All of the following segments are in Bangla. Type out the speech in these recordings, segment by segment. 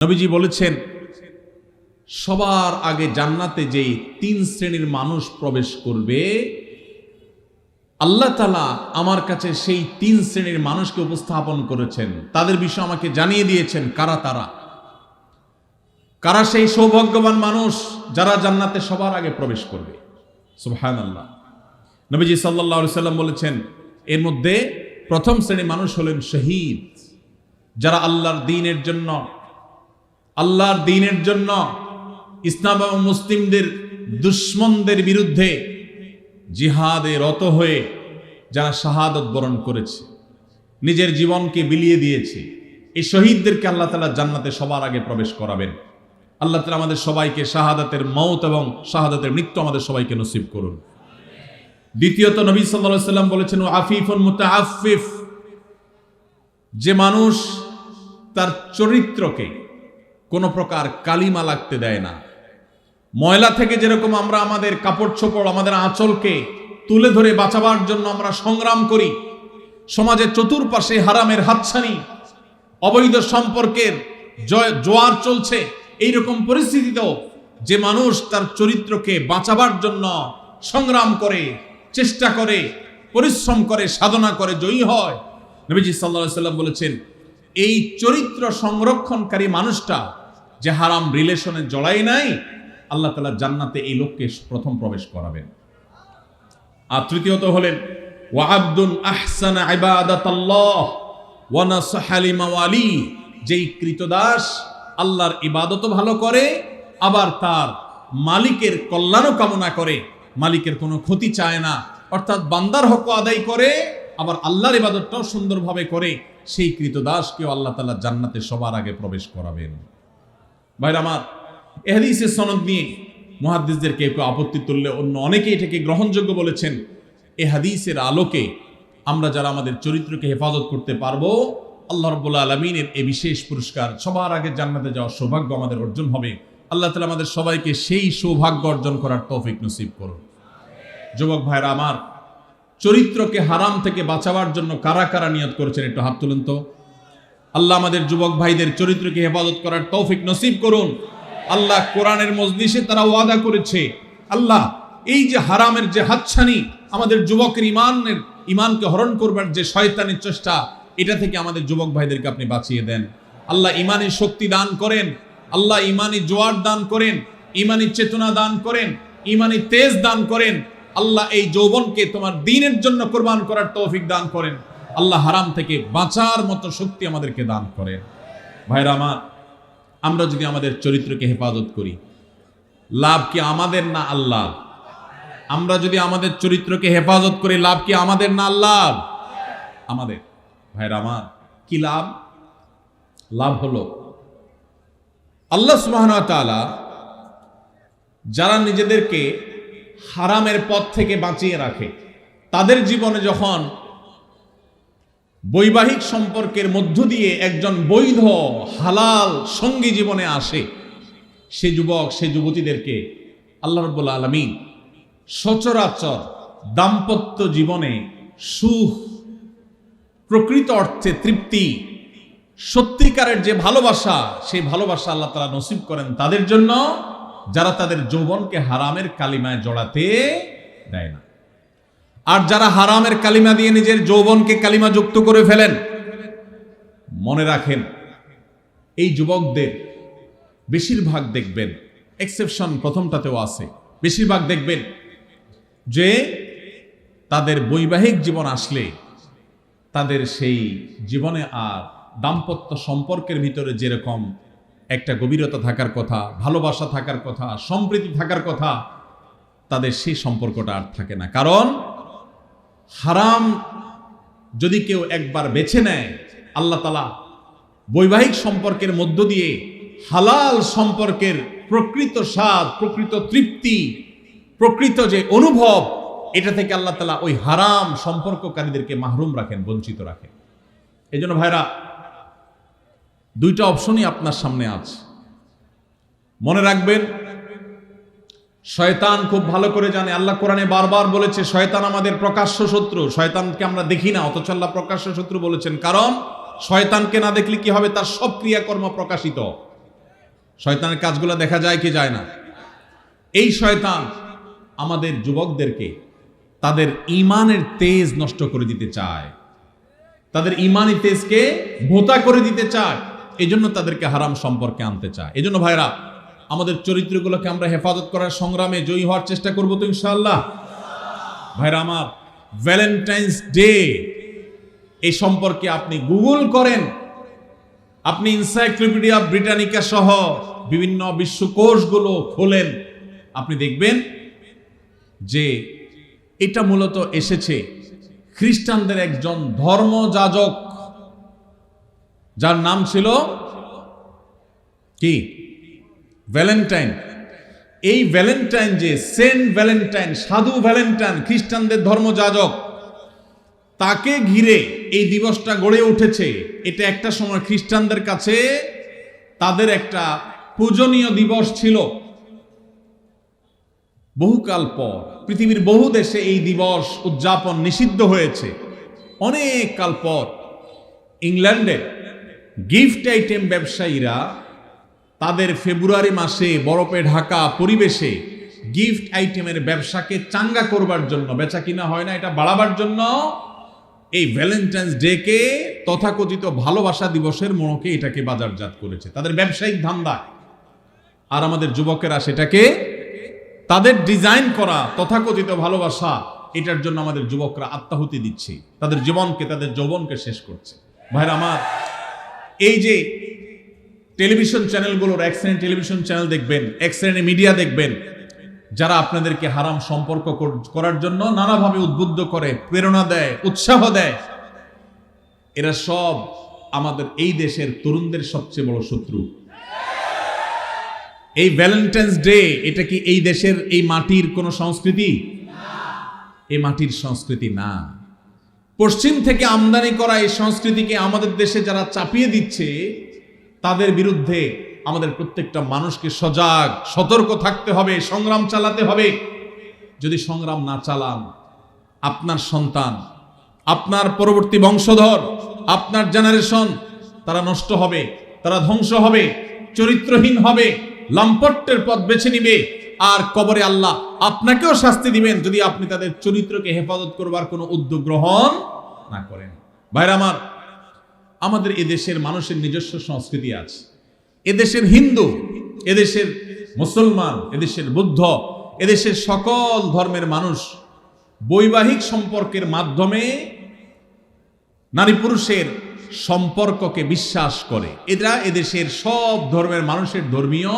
নবীজি বলেছেন, সবার আগে জান্নাতে যেই তিন শ্রেণির মানুষ প্রবেশ করবে, আল্লাহ তালা আমার কাছে সেই তিন শ্রেণির মানুষকে উপস্থাপন করেছেন। তাদের বিষয় আমাকে জানিয়ে দিয়েছেন, কারা তারা? কারা সেই সৌভাগ্যবান মানুষ যারা জান্নাতে সবার আগে প্রবেশ করবে? সুবহান আল্লাহ নবীজি সাল্লাহ সাল্লাম বলেছেন, এর মধ্যে প্রথম শ্রেণির মানুষ হলেন শহীদ, যারা আল্লাহর দিনের জন্য আল্লাহর দিনের জন্য ইসলাম এবং মুসলিমদের দুশ্মনদের বিরুদ্ধে জিহাদে রত হয়ে যারা শাহাদত বরণ করেছে, নিজের জীবনকে বিলিয়ে দিয়েছে, এই শহীদদেরকে আল্লাহ তালা জান্নাতে সবার আগে প্রবেশ করাবেন। আল্লাহ তালা আমাদের সবাইকে শাহাদাতের মৌত এবং শাহাদাতের মৃত্যু আমাদের সবাইকে নসিব করুন। দ্বিতীয়ত নবী সাল্লাহ সাল্লাম বলেছেন আফিফুন মুতাআফিফ যে মানুষ তার চরিত্রকে কোনো প্রকার কালিমা লাগতে দেয় না। ময়লা থেকে যেরকম আমরা আমাদের কাপড় চোপড় আমাদের আঁচলকে তুলে ধরে বাঁচাবার জন্য আমরা সংগ্রাম করি, সমাজের চতুর্পাশে হারামের হাতছানি, অবৈধ সম্পর্কের জয় জোয়ার চলছে এই এইরকম পরিস্থিতিতেও যে মানুষ তার চরিত্রকে বাঁচাবার জন্য সংগ্রাম করে, চেষ্টা করে, পরিশ্রম করে, সাধনা করে, জয়ী হয়। নবীজি সাল্লাহ সাল্লাম বলেছেন, এই চরিত্র সংরক্ষণকারী মানুষটা যে হারাম রিলেশনে জড়াই নাই, আল্লাহ তালা জান্নাতে এই লোককে প্রথম প্রবেশ করাবেন। আর তৃতীয়ত হলেন ওয়াহাবদুন আহসান ইবাদাতাল্লাহ, ওয়া নাসাহা লিমাওয়ালি যেই কৃতদাস আল্লাহর ইবাদতও ভালো করে, আবার তার মালিকের কল্যাণও কামনা করে। মালিকের কোনো ক্ষতি চায় না, অর্থাৎ বান্দার হক আদায় করে, আবার আল্লাহর ইবাদতটাও সুন্দরভাবে করে। সেই কৃতদাসকেও আল্লাহ তাআলা জান্নাতে সবার আগে প্রবেশ করাবেন। ভাইরা আমার, এহাদিসের সনদ নিয়ে মহাদ্দিসদের কেউ কেউ আপত্তি তুললে অন্য অনেকে এটাকে গ্রহণযোগ্য বলেছেন। এ হাদিসের আলোকে আমরা যারা আমাদের চরিত্রকে হেফাজত করতে পারব, আল্লাহ রব্বুল্লা আলমিনের এই বিশেষ পুরস্কার সবার আগে জান্নাতে যাওয়ার সৌভাগ্য আমাদের অর্জন হবে। আল্লাহ তালা আমাদের সবাইকে সেই সৌভাগ্য অর্জন করার তৌফিক নসিব করুন। যুবক ভাইরা আমার, চরিত্রকে হারাম থেকে বাঁচাবার জন্য কারা কারা নিয়ত করেছেন একটু হাত তুলুন তো। আল্লাহ আমাদের যুবক ভাইদের চরিত্রকে হেফাজত করার তৌফিক নসিব করুন। আল্লাহ কোরআনের মজলিসে তারা ওয়াদা করেছে, আল্লাহ এই যে হারামের যে হাতছানি আমাদের যুবকের ইমানের, ইমানকে হরণ করবার যে শয়তানের চেষ্টা, এটা থেকে আমাদের যুবক ভাইদেরকে আপনি বাঁচিয়ে দেন। আল্লাহ ইমানি শক্তি দান করেন, আল্লাহ ইমানি জোয়ার দান করেন, ইমানি চেতনা দান করেন, ইমানি তেজ দান করেন, আল্লাহ এই যৌবনকে তোমার দিনের জন্য কোরবান করার তৌফিক দান করেন। আল্লাহ হারাম থেকে বাঁচার মতো শক্তি আমাদেরকে দান করে। ভাইরা আমার, আমরা যদি আমাদের চরিত্রকে হেফাজত করি, লাভ কি আমাদের না আল্লাহ আমরা যদি আমাদের চরিত্রকে হেফাজত করি, লাভ কি আমাদের না আল্লাহ আমাদের। ভাইরা আমার, কি লাভ? লাভ হলো, আল্লাহ সুবহান তাআলা যারা নিজেদেরকে হারামের পথ থেকে বাঁচিয়ে রাখে, তাদের জীবনে যখন বৈবাহিক সম্পর্কের মধ্য দিয়ে একজন বৈধ, হালাল সঙ্গী জীবনে আসে, সে যুবক, সে যুবতীদেরকে আল্লাহ রব্বুল্লা আলমিন সচরাচর দাম্পত্য জীবনে সুখ, প্রকৃত অর্থে তৃপ্তি, সত্যিকারের যে ভালোবাসা, সেই ভালোবাসা আল্লাহ তালা নসিব করেন তাদের জন্য, যারা তাদের যৌবনকে হারামের কালিমায় জড়াতে দেয় না। আর যারা হারামের কালিমা দিয়ে নিজের যৌবনকে কালিমা যুক্ত করে ফেলেন, মনে রাখেন, এই যুবকদের বেশিরভাগ দেখবেন এক্সেপশন প্রথমটাতেও আছে, বেশিরভাগ দেখবেন যে তাদের বৈবাহিক জীবন আসলে তাদের সেই জীবনে আর দাম্পত্য সম্পর্কের ভিতরে যেরকম একটা গভীরতা থাকার কথা, ভালোবাসা থাকার কথা, সম্প্রীতি থাকার কথা, তাদের সেই সম্পর্কটা আর থাকে না। কারণ হারাম যদি কেউ একবার বেছে নেয়, আল্লাহ তালা বৈবাহিক সম্পর্কের মধ্য দিয়ে হালাল সম্পর্কের প্রকৃত স্বাদ, প্রকৃত তৃপ্তি, প্রকৃত যে অনুভব, এটা থেকে আল্লাহ তালা ওই হারাম সম্পর্ককারীদেরকে মাহরুম রাখেন, বঞ্চিত রাখেন। এই জন্য ভাইরা, দুইটা অপশনই আপনার সামনে আছে। মনে রাখবেন শয়তান খুব ভালো করে জানে। আল্লাহ কোরআনে বারবার বলেছে, শয়তান আমাদের প্রকাশ্য শত্রু। শয়তানকে আমরা দেখি না, অথচ আল্লাহ প্রকাশ্য শত্রু বলেছেন। কারণ, শয়তানকে না দেখলে কি হবে? তার সব ক্রিয়াকর্ম প্রকাশিত। শয়তানের কাজগুলো দেখা যায় কি যায় না? এই শয়তান আমাদের যুবকদেরকে তাদের ইমানের তেজ নষ্ট করে দিতে চায়। তাদের ইমানি তেজকে ভোতা করে দিতে চায়। এজন্য তাদেরকে হারাম সম্পর্কে আনতে চায়। এই জন্য ভাইরা আমাদের চরিত্রগুলোকে আমরা হেফাজত করার সংগ্রামে জয়ী হওয়ার চেষ্টা করব তো ইনশাআল্লাহ। ভাইরা আমার ভ্যালেন্টাইন্স ডে এই সম্পর্কে আপনি গুগল করেন। আপনি ইনসাইক্লোপিডিয়া ব্রিটানিকা সহ বিভিন্ন বিশ্বকোষগুলো খোলেন। আপনি দেখবেন যে এটা মূলত এসেছে খ্রিস্টানদের একজন ধর্মযাজক, যার নাম ছিল কি? ভ্যালেন্টাইন এই ভ্যালেন্টাইন যে সেন্ট ভ্যালেন্টাইন সাধু ভ্যালেন্টাইন খ্রিস্টানদের ধর্মযাজক, তাকে ঘিরে এই দিবসটা গড়ে উঠেছে। এটা একটা সময় খ্রিস্টানদের কাছে তাদের একটা পূজনীয় দিবস ছিল। বহুকাল পর পৃথিবীর বহু দেশে এই দিবস উদযাপন নিষিদ্ধ হয়েছে। অনেক কাল পর ইংল্যান্ডে গিফট আইটেম ব্যবসায়ীরা তাদের ফেব্রুয়ারি মাসে বরফে ঢাকা পরিবেশে গিফট আইটেমের ব্যবসাকে চাঙ্গা করবার জন্য, বেচা কিনা হয় না, এটা বাড়াবার জন্য এই ভ্যালেন্টাইন্স ডেকে তথাকথিত ভালোবাসা দিবসের মোড়কে এটাকে বাজারজাত করেছে। তাদের ব্যবসায়িক ধান্দা। আর আমাদের যুবকেরা সেটাকে তাদের ডিজাইন করা, তথাকথিত ভালোবাসা, এটার জন্য আমাদের যুবকরা আত্মাহুতি দিচ্ছে। তাদের জীবনকে, তাদের যৌবনকে শেষ করছে। ভাইরা আমার, এই যে টেলিভিশন চ্যানেলগুলোর এক শ্রেণি টেলিভিশন চ্যানেল দেখবেন, এক শ্রেণি মিডিয়া দেখবেন, যারা আপনাদেরকে হারাম সম্পর্ক কর- করার জন্য নানাভাবে উদ্বুদ্ধ করে, প্রেরণা দেয়, উৎসাহ দেয়। এরা সব আমাদের এই দেশের তরুণদের সবচেয়ে বড় শত্রু। এই ভ্যালেন্টাইন্স ডে এটা কি এই দেশের এই মাটির কোনো সংস্কৃতি? এই মাটির সংস্কৃতি না। পশ্চিম থেকে আমদানি করা এই সংস্কৃতিকে আমাদের দেশে যারা চাপিয়ে দিচ্ছে তাদের বিরুদ্ধে আমাদের প্রত্যেকটা মানুষকে সজাগ, সতর্ক থাকতে হবে, সংগ্রাম চালাতে হবে। যদি সংগ্রাম না চালান, আপনার সন্তান, আপনার পরবর্তী বংশধর, আপনার জেনারেশন তারা নষ্ট হবে, তারা ধ্বংস হবে, চরিত্রহীন হবে, লাম্পট্যের পথ বেছে নিবে, আর কবরে আল্লাহ আপনাকেও শাস্তি দিবেন যদি আপনি তাদের চরিত্রকে হেফাজত করবার কোনো উদ্যোগ গ্রহণ না করেন। ভাইরা আমার আমাদের এদেশের মানুষের নিজস্ব সংস্কৃতি আছে। এদেশের হিন্দু, এদেশের মুসলমান, এদেশের বুদ্ধ, এদেশের সকল ধর্মের মানুষ বৈবাহিক সম্পর্কের মাধ্যমে নারী পুরুষের সম্পর্ককে বিশ্বাস করে। এটা এদেশের সব ধর্মের মানুষের ধর্মীয়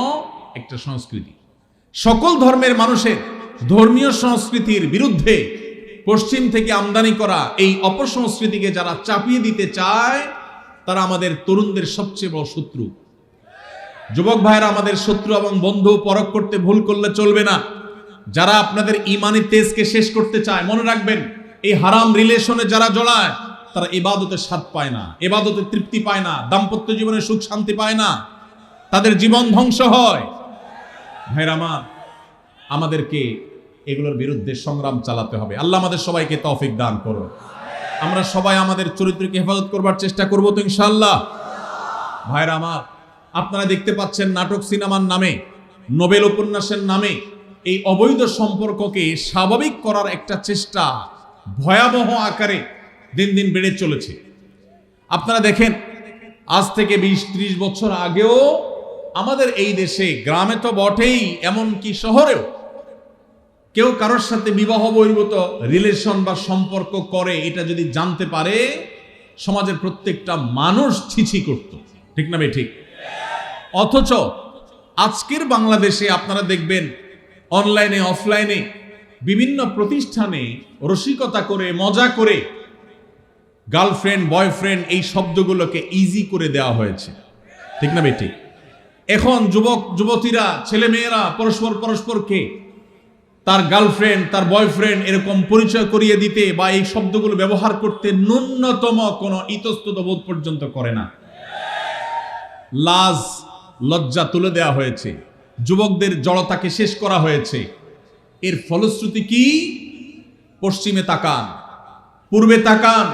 একটা সংস্কৃতি। সকল ধর্মের মানুষের ধর্মীয় সংস্কৃতির বিরুদ্ধে পশ্চিম থেকে আমদানি করা এই অপসংস্কৃতিকে যারা চাপিয়ে দিতে চায় তারা আমাদের তরুণদের সবচেয়ে বড় শত্রু। যুবক ভাইরা আমাদের শত্রু এবং বন্ধু পরখ করতে ভুল করলে চলবে না। যারা আপনাদের ইমানি তেজকে শেষ করতে চায়, মনে রাখবেন, এই হারাম রিলেশনে যারা জড়ায়, তারা এবাদতের স্বাদ পায় না, এবাদতের তৃপ্তি পায় না, দাম্পত্য জীবনে সুখ শান্তি পায় না। তাদের জীবন ধ্বংস হয়। ভাইরা আমার, আমাদেরকে এগুলোর বিরুদ্ধে সংগ্রাম চালাতে হবে। আল্লাহ আমাদের সবাইকে তৌফিক দান করো আমরা সবাই আমাদের চরিত্রকে হেফাজত করবার চেষ্টা করব তো ইনশাল্লাহ ভাইরা আমার, আপনারা দেখতে পাচ্ছেন নাটক সিনেমার নামে, নোবেল উপন্যাসের নামে এই অবৈধ সম্পর্ককে স্বাভাবিক করার একটা চেষ্টা ভয়াবহ আকারে দিন দিন বেড়ে চলেছে। আপনারা দেখেন, আজ থেকে বিশ ত্রিশ বছর আগেও আমাদের এই দেশে গ্রামে তো বটেই, এমনকি শহরেও কেউ কারোর সাথে বিবাহ বহির্ভূত রিলেশন বা সম্পর্ক করে, এটা যদি জানতে পারে, সমাজের প্রত্যেকটা মানুষ ছিছি করত। ঠিক না ঠিক। অথচ আজকের বাংলাদেশে আপনারা দেখবেন অনলাইনে অফলাইনে বিভিন্ন প্রতিষ্ঠানে রসিকতা করে, মজা করে গার্লফ্রেন্ড বয়ফ্রেন্ড এই শব্দগুলোকে ইজি করে দেওয়া হয়েছে। ঠিক না বেটি এখন যুবক, যুবতীরা ছেলে মেয়েরা পরস্পর পরস্পরকে তার গার্লফ্রেন্ড তার বয়ফ্রেন্ড এরকম পরিচয় করিয়ে দিতে বা এই শব্দগুলো ব্যবহার করতে ন্যূনতম কোনো ইতস্তত বোধ পর্যন্ত করে না। লাজ, লজ্জা তুলে দেওয়া হয়েছে। যুবকদের জড়তাকে শেষ করা হয়েছে। এর ফলশ্রুতি কি? পশ্চিমে তাকান, পূর্বে তাকান।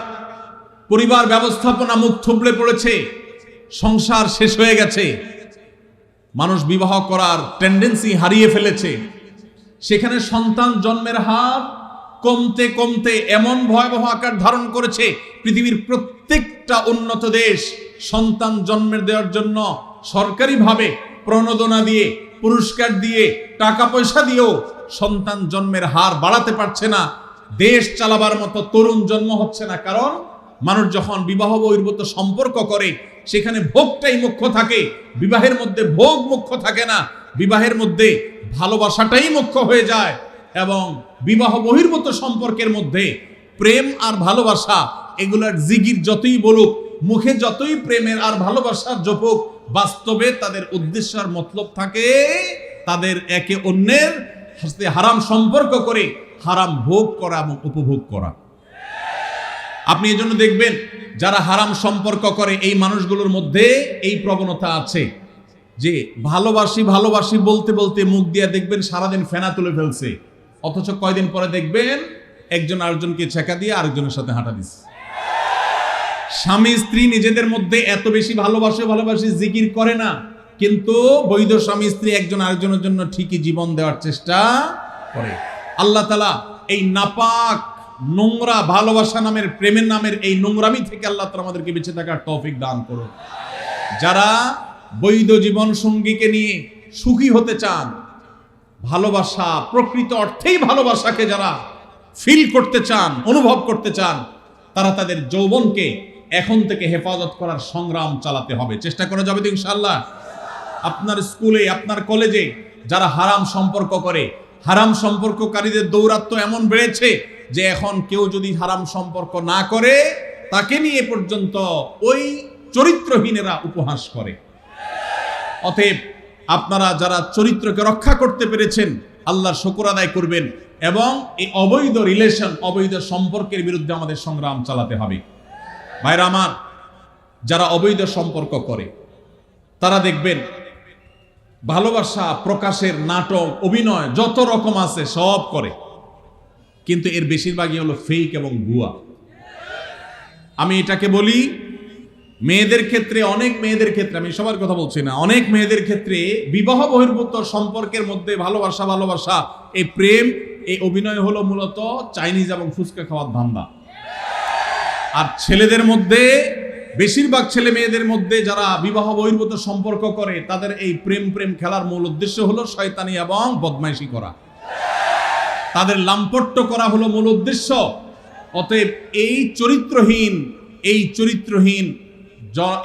পরিবার ব্যবস্থাপনা মুখ থুবড়ে পড়েছে। সংসার শেষ হয়ে গেছে। মানুষ বিবাহ করার টেন্ডেন্সি হারিয়ে ফেলেছে। সেখানে সন্তান জন্মের হার কমতে কমতে এমন ভয়াবহ আকার ধারণ করেছে, পৃথিবীর প্রত্যেকটা উন্নত দেশ সন্তান জন্মের দেওয়ার জন্য সরকারিভাবে প্রণোদনা দিয়ে, পুরস্কার দিয়ে, টাকা পয়সা দিয়েও সন্তান জন্মের হার বাড়াতে পারছে না। দেশ চালাবার মতো তরুণ জন্ম হচ্ছে না, কারণ মানুষ যখন বিবাহ বহির্ভূত সম্পর্ক করে, সেখানে ভোগটাই মুখ্য থাকে, বিবাহের মধ্যে ভোগ মুখ্য থাকে না। বিবাহের মধ্যে ভালোবাসাটাই মুখ্য হয়ে যায় এবং বিবাহ বহির্ভূত সম্পর্কের মধ্যে প্রেম আর ভালোবাসা, এগুলার জিগির যতই বলুক, মুখে যতই প্রেমের আর ভালোবাসার জপুক, বাস্তবে তাদের উদ্দেশ্য আর মতলব থাকে তাদের একে অন্যের হাতে হারাম সম্পর্ক করে, হারাম ভোগ করা এবং উপভোগ করা। আপনি এজন্য দেখবেন, যারা হারাম সম্পর্ক করে, এই মানুষগুলোর মধ্যে এই প্রবণতা আছে। যে ভালোবাসি ভালোবাসি বলতে বলতে মুখ দিয়ে দেখবেন সারাদিন ফেনা তুলে ফেলছে। অথচ কয়দিন পরে দেখবেন একজন আরেকজনকে ছেঁকা দিয়ে আরেকজনের সাথে হাঁটা দিচ্ছে। স্বামী, স্ত্রী নিজেদের মধ্যে এত বেশি ভালোবাসে, ভালোবাসি জিকির করে না। কিন্তু বৈধ স্বামী, স্ত্রী একজন আরেকজনের জন্য ঠিকই জীবন দেওয়ার চেষ্টা করে। আল্লাহ তালা এই নাপাক, নোংরা ভালোবাসা নামের, প্রেমের নামের এই নোংরামি থেকে আল্লাহ তালা আমাদেরকে বেঁচে থাকার তৌফিক দান করুন। যারা বৈধ জীবন সঙ্গীকে নিয়ে সুখী হতে চান। ভালোবাসা প্রকৃত অর্থেই ভালোবাসাকে যারা ফিল করতে চান, অনুভব করতে চান, তারা তাদের যৌবনকে এখন থেকে হেফাজত করার সংগ্রাম চালাতে হবে। চেষ্টা করা যাবে তো ইনশাল্লাহ আপনার স্কুলে, আপনার কলেজে যারা হারাম সম্পর্ক করে, হারাম সম্পর্ককারীদের দৌরাত্ম এমন বেড়েছে যে এখন কেউ যদি হারাম সম্পর্ক না করে, তাকে নিয়ে পর্যন্ত ওই চরিত্রহীনেরা উপহাস করে। অতএব আপনারা যারা চরিত্রকে রক্ষা করতে পেরেছেন, আল্লাহর শকুর আদায় করবেন এবং এই অবৈধ রিলেশন অবৈধ সম্পর্কের বিরুদ্ধে আমাদের সংগ্রাম চালাতে হবে। ভাইরা আমার, যারা অবৈধ সম্পর্ক করে, তারা দেখবেন ভালোবাসা, প্রকাশের নাটক, অভিনয়, যত রকম আছে সব করে। কিন্তু এর বেশিরভাগই হলো ফেক এবং ভুয়া। আমি এটাকে বলি মেয়েদের ক্ষেত্রে, অনেক মেয়েদের ক্ষেত্রে, আমি সবার কথা বলছি না, অনেক মেয়েদের ক্ষেত্রে বিবাহ বহির্ভূত সম্পর্কের মধ্যে ভালোবাসা ভালোবাসা, এই প্রেম, এই অভিনয় হলো মূলত চাইনিজ এবং ফুচকা খাওয়ার ধান্দা। আর ছেলেদের মধ্যে, বেশিরভাগ ছেলে মেয়েদের মধ্যে যারা বিবাহ বহির্ভূত সম্পর্ক করে, তাদের এই প্রেম প্রেম খেলার মূল উদ্দেশ্য হলো শয়তানি এবং বদমাইশি করা। তাদের লাম্পট্য করা হলো মূল উদ্দেশ্য। অতএব এই চরিত্রহীন এই চরিত্রহীন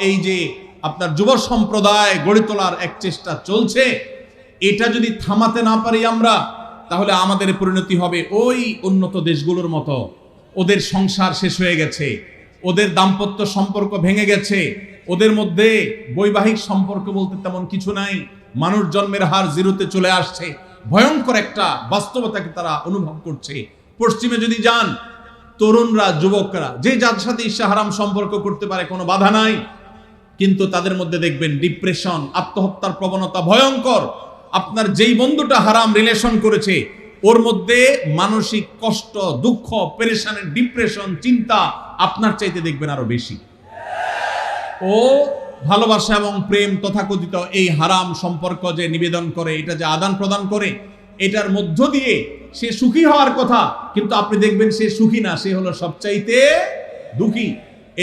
এই যে আপনার যুব সম্প্রদায় গড়ে তোলার এক চেষ্টা চলছে, এটা যদি থামাতে না পারি আমরা, তাহলে আমাদের পরিণতি হবে ওই উন্নত দেশগুলোর মতো। ওদের সংসার শেষ হয়ে গেছে, ওদের দাম্পত্য সম্পর্ক ভেঙে গেছে, ওদের মধ্যে বৈবাহিক সম্পর্ক বলতে তেমন কিছু নাই, মানুষ জন্মের হার জিরোতে চলে আসছে। ভয়ঙ্কর একটা বাস্তবতাকে তারা অনুভব করছে। পশ্চিমে যদি যান তরুণরা, যুবকরা, যে যার সাথে ঈর্ষা হারাম সম্পর্ক করতে পারে, কোনো বাধা নাই। কিন্তু তাদের মধ্যে দেখবেন ডিপ্রেশন, আত্মহত্যার প্রবণতা ভয়ঙ্কর। আপনার যেই বন্ধুটা হারাম রিলেশন করেছে, ওর মধ্যে মানসিক কষ্ট, দুঃখ, পেরেশানের ডিপ্রেশন, চিন্তা আপনার চাইতে দেখবেন আরও বেশি। ও ভালোবাসা এবং প্রেম তথাকথিত এই হারাম সম্পর্ক যে নিবেদন করে, এটা যে আদান প্রদান করে এটার মধ্য দিয়ে সে সুখী হওয়ার কথা, কিন্তু আপনি দেখবেন সে সুখী না, সে হলো সবচাইতে দুঃখী।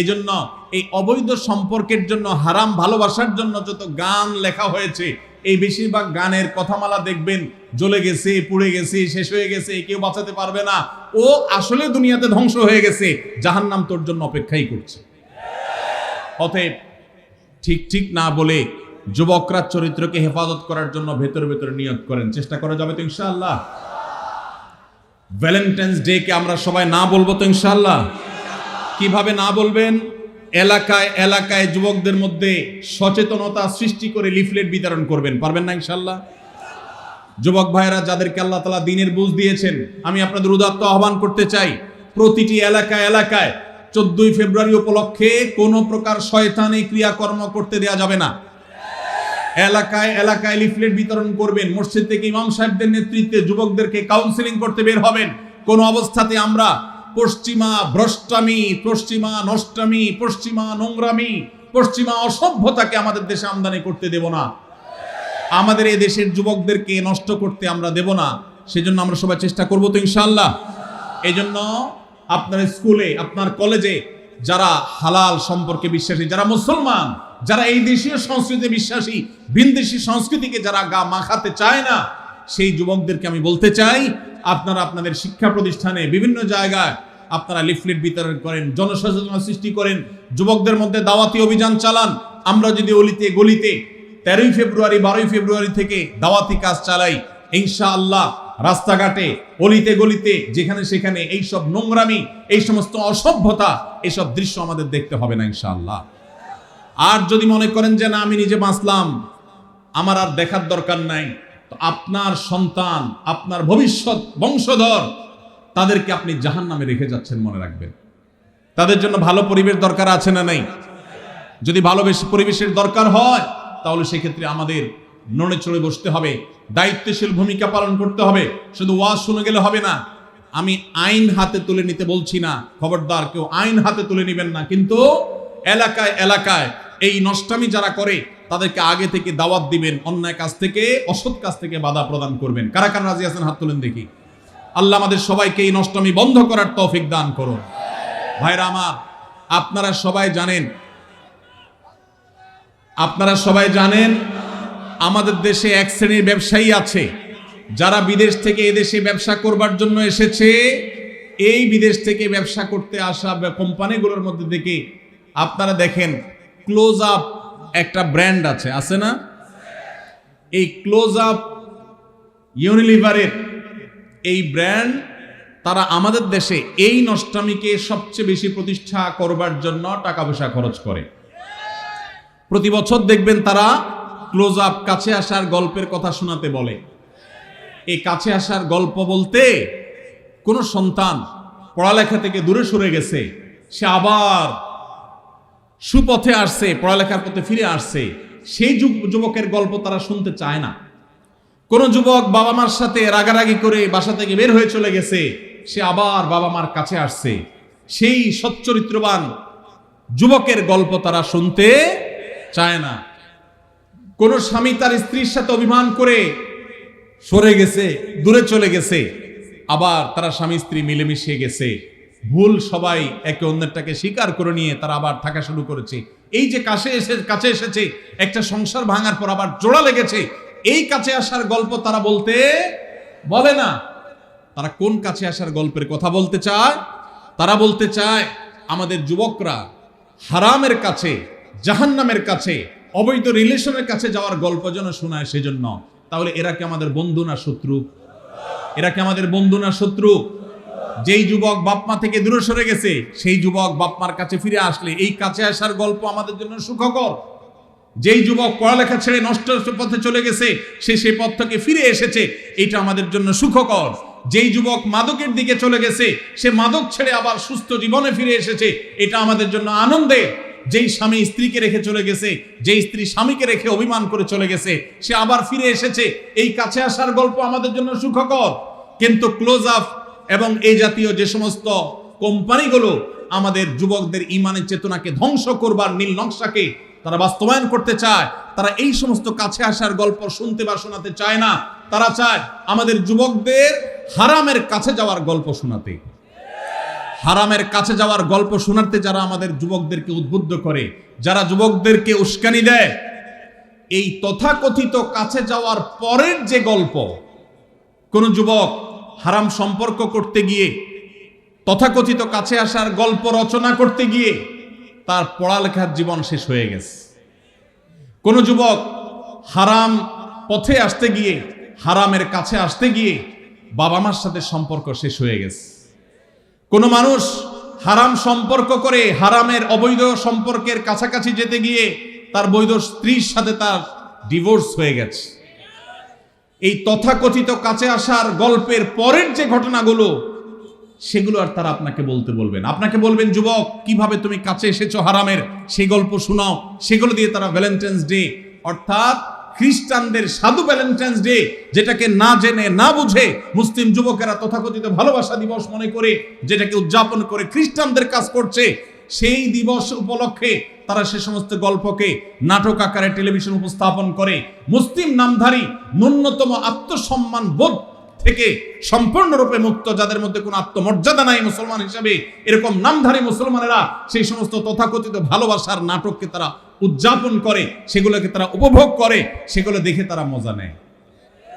এজন্য এই অবৈধ সম্পর্কের জন্য, হারাম ভালোবাসার জন্য যত গান লেখা হয়েছে, এই বেশিরভাগ গানের কথামালা দেখবেন, জ্বলে গেছে, পুড়ে গেছে, শেষ হয়ে গেছে, কেউ বাঁচাতে পারবে না। ও আসলে দুনিয়াতে ধ্বংস হয়ে গেছে, জাহান্নাম তোর জন্য অপেক্ষাই করছে। অতএব ঠিক ঠিক না বলে যুবকরা চরিত্রকে হেফাজত করার জন্য ভেতরে ভেতরে নিয়ত করেন। চেষ্টা করা যাবে তো ইনশাআল্লাহ। ভ্যালেন্টাইন্স ডে কে আমরা সবাই না বলব তো ইনশাআল্লাহ। কীভাবে না বলবেন? এলাকায় এলাকায় যুবকদের মধ্যে সচেতনতা সৃষ্টি করে লিফলেট বিতরণ করবেন। পারবেন না ইনশাল্লাহ যুবক ভাইরা যাদেরকে আল্লাহ তালা দিনের বুঝ দিয়েছেন, আমি আপনাদের উদাত্ত আহ্বান করতে চাই, প্রতিটি এলাকায় এলাকায় চোদ্দই ফেব্রুয়ারি উপলক্ষে কোনো প্রকার শয়তানি ক্রিয়াকর্ম করতে দেয়া যাবে না। এলাকায় এলাকায় লিফলেট বিতরণ করবেন। মসজিদ থেকে ইমাম সাহেবদের নেতৃত্বে যুবকদেরকে কাউন্সিলিং করতে বের হবেন। কোন অবস্থাতে আমরা পশ্চিমা ভ্রষ্টামি, পশ্চিমা নষ্টামি, পশ্চিমা নোংরামি, পশ্চিমা অসভ্যতাকে আমাদের দেশে আমদানি করতে দেব না। আমাদের এই দেশের যুবকদেরকে নষ্ট করতে আমরা দেব না। সেজন্য আমরা সবাই চেষ্টা করব তো ইনশাআল্লাহ। এই জন্য আপনার স্কুলে, আপনার কলেজে যারা হালাল সম্পর্কে বিশ্বাসী, যারা মুসলমান যারা এই দেশীয় সংস্কৃতিতে বিশ্বাসী, ভিনদেশী সংস্কৃতিকে যারা গা মাখাতে চায় না, সেই যুবকদেরকে আমি বলতে চাই, আপনারা আপনাদের শিক্ষা প্রতিষ্ঠানে বিভিন্ন জায়গায় আপনারা লিফলেট বিতরণ করেন, জনসচেতনতা সৃষ্টি করেন, যুবকদের মধ্যে দাওয়াতি অভিযান চালান। আমরা যদি অলিতে, গলিতে তেরোই ফেব্রুয়ারি, বারোই ফেব্রুয়ারি থেকে দাওয়াতি কাজ চালাই, ইনশাআল্লাহ রাস্তাঘাটে, অলিতে, গলিতে, যেখানে সেখানে এই সব নোংরামি, এই সমস্ত অসভ্যতা, এসব দৃশ্য আমাদের দেখতে হবে না ইনশাআল্লাহ। আর যদি মনে করেন যে না, আমি নিজে বাঁচলাম, আমার আর দেখার দরকার নাই, তো আপনার সন্তান, আপনার ভবিষ্যৎ বংশধর, তাদেরকে আপনি জাহান নামে রেখে যাচ্ছেন মনে রাখবেন। তাদের জন্য ভালো পরিবেশ দরকার আছে না নাই? যদি ভালো বেশ পরিবেশের দরকার হয়, তাহলে সেক্ষেত্রে আমাদের নড়ে চড়ে বসতে হবে, দায়িত্বশীল ভূমিকা পালন করতে হবে, শুধু ওয়াজ শুনে গেলে হবে না। আমি আইন হাতে তুলে নিতে বলছি না, খবরদার কেউ আইন হাতে তুলে নেবেন না, কিন্তু এলাকায় এলাকায় এই নষ্টামি যারা করে, তাদেরকে আগে থেকে দাওয়াত দিবেন, অন্যায় কাজ থেকে, অসৎ কাজ থেকে বাধা প্রদান করবেন। কারা কারা রাজি আছেন? হাত তুলেন দেখি। আল্লাহ আমাদের সবাইকে এই নষ্টামি বন্ধ করার তৌফিক দান করুন। ভাইরা আমার, আপনারা সবাই জানেন, আপনারা সবাই জানেন, আমাদের দেশে এক শ্রেণির ব্যবসায়ী আছে, যারা বিদেশ থেকে এদেশে ব্যবসা করবার জন্য এসেছে। এই বিদেশ থেকে ব্যবসা করতে আসা কোম্পানিগুলোর মধ্যে থেকে আপনারা দেখেন ক্লোজ আপ একটা ব্র্যান্ড আছে আছে না? এই ক্লোজ আপ ইউনিলিভারের এই ব্র্যান্ড তারা আমাদের দেশে এই নষ্টামিকে সবচেয়ে বেশি প্রতিষ্ঠা করবার জন্য টাকা পয়সা খরচ করে। প্রতি বছর দেখবেন তারা ক্লোজ আপ কাছে আসার গল্পের কথা শোনাতে বলে। এই কাছে আসার গল্প বলতে কোনো সন্তান পড়ালেখা থেকে দূরে সরে গেছে, সে আবার সুপথে আসছে, পড়ালেখার পথে ফিরে আসছে, সেই যুব- যুবকের গল্প তারা শুনতে চায় না। কোন যুবক বাবা মার সাথে রাগারাগি করে বাসা থেকে বের হয়ে চলে গেছে, সে আবার বাবা মার কাছে আসছে। সেই সচ্চরিত্রবান যুবকের গল্প তারা শুনতে চায় না। কোন স্বামী তার স্ত্রীর সাথে অভিমান করে সরে গেছে, দূরে চলে গেছে, আবার তারা স্বামী স্ত্রী মিলেমিশে গেছে। ভুল সবাই একে অন্যেরটাকে স্বীকার করে নিয়ে তারা আবার থাকা শুরু করেছে। এই যে কাছে এসে, কাছে এসেছে, একটা সংসার ভাঙার পর আবার জোড়া লেগেছে, এই কাছে আসার গল্প তারা বলতে বলে না। তারা কোন কাছে আসার গল্পের কথা বলতে চায়? তারা বলতে চায়, আমাদের যুবকরা হারামের কাছে, জাহান্নামের কাছে, অবৈধ রিলেশনের কাছে যাওয়ার গল্প যেন শোনায় সেজন্য। তাহলে এরা কি আমাদের বন্ধু না শত্রু? এরা কি আমাদের বন্ধু না শত্রু? যেই যুবক বাপমা থেকে দূরে সরে গেছে, সেই যুবক বাপমার কাছে ফিরে আসলে এই কাছে আসার গল্প আমাদের জন্য সুখকর। যেই যুবক পড়ালেখা ছেড়ে নষ্ট পথে চলে গেছে, সে সেই পথ থেকে ফিরে এসেছে, এটা আমাদের জন্য সুখকর। যেই যুবক মাদকের দিকে চলে গেছে, সে মাদক ছেড়ে আবার সুস্থ জীবনে ফিরে এসেছে, এটা আমাদের জন্য আনন্দে যেই স্বামী স্ত্রীকে রেখে চলে গেছে, যেই স্ত্রী স্বামীকে রেখে অভিমান করে চলে গেছে, সে আবার ফিরে এসেছে, এই কাছে আসার গল্প আমাদের জন্য সুখকর। কিন্তু ক্লোজ আপ এবং এই জাতীয় যে সমস্ত কোম্পানিগুলো আমাদের যুবকদের ইমানের চেতনাকে ধ্বংস করবার নীল নকশাকে তারা বাস্তবায়ন করতে চায়, তারা এই সমস্ত কাছে আসার গল্প শুনতে বা শোনাতে চায় না। তারা চায় আমাদের যুবকদের হারামের কাছে যাওয়ার গল্প শোনাতে। হারামের কাছে যাওয়ার গল্প শোনাতে যারা আমাদের যুবকদেরকে উদ্বুদ্ধ করে, যারা যুবকদেরকে উস্কানি দেয়, এই তথাকথিত কাছে যাওয়ার পরের যে গল্প, কোন যুবক হারাম সম্পর্ক করতে গিয়ে, তথাকথিত কাছে আসার গল্প রচনা করতে গিয়ে, তার পড়ালেখার জীবন শেষ হয়ে গেছে। কোন যুবক হারাম পথে আসতে গিয়ে, হারামের কাছে আসতে গিয়ে, বাবা মার সাথে সম্পর্ক শেষ হয়ে গেছে। কোন মানুষ হারাম সম্পর্ক করে হারামের অবৈধ সম্পর্কের কাছাকাছি যেতে গিয়ে, তার বৈধ স্ত্রীর সাথে তার ডিভোর্স হয়ে গেছে। এই তথাকথিত কাছে আসার গল্পের পরের যে ঘটনাগুলো, সেগুলো আর তারা আপনাকে বলতে বলবেন আপনাকে বলবেন, যুবক, কীভাবে তুমি কাছে এসেছ হারামের? সেই গল্প শোনাও। সেগুলো দিয়ে তারা ভ্যালেন্টাইন্স ডে অর্থাৎ খ্রিস্টানদের সাধু ভ্যালেন্টাইন্স ডে যেটাকে না জেনে, না বুঝে মুসলিম যুবকেরা তথাকথিত ভালোবাসা দিবস মনে করে, যেটাকে উদযাপন করে খ্রিস্টানদের কাজ করছে সেই দিবস উপলক্ষে তারা সে সমস্ত গল্পকে নাটক আকারে টেলিভিশন উপস্থাপন করে। মুসলিম নামধারী ন্যূনতম আত্মসম্মান বোধ থেকে সম্পূর্ণরূপে মুক্ত, যাদের মধ্যে কোনো আত্মমর্যাদা নাই মুসলমান হিসাবে, এরকম নামধারী মুসলমানেরা সেই সমস্ত তথাকথিত ভালোবাসার নাটককে তারা উদযাপন করে, সেগুলোকে তারা উপভোগ করে, সেগুলো দেখে তারা মজা নেয়।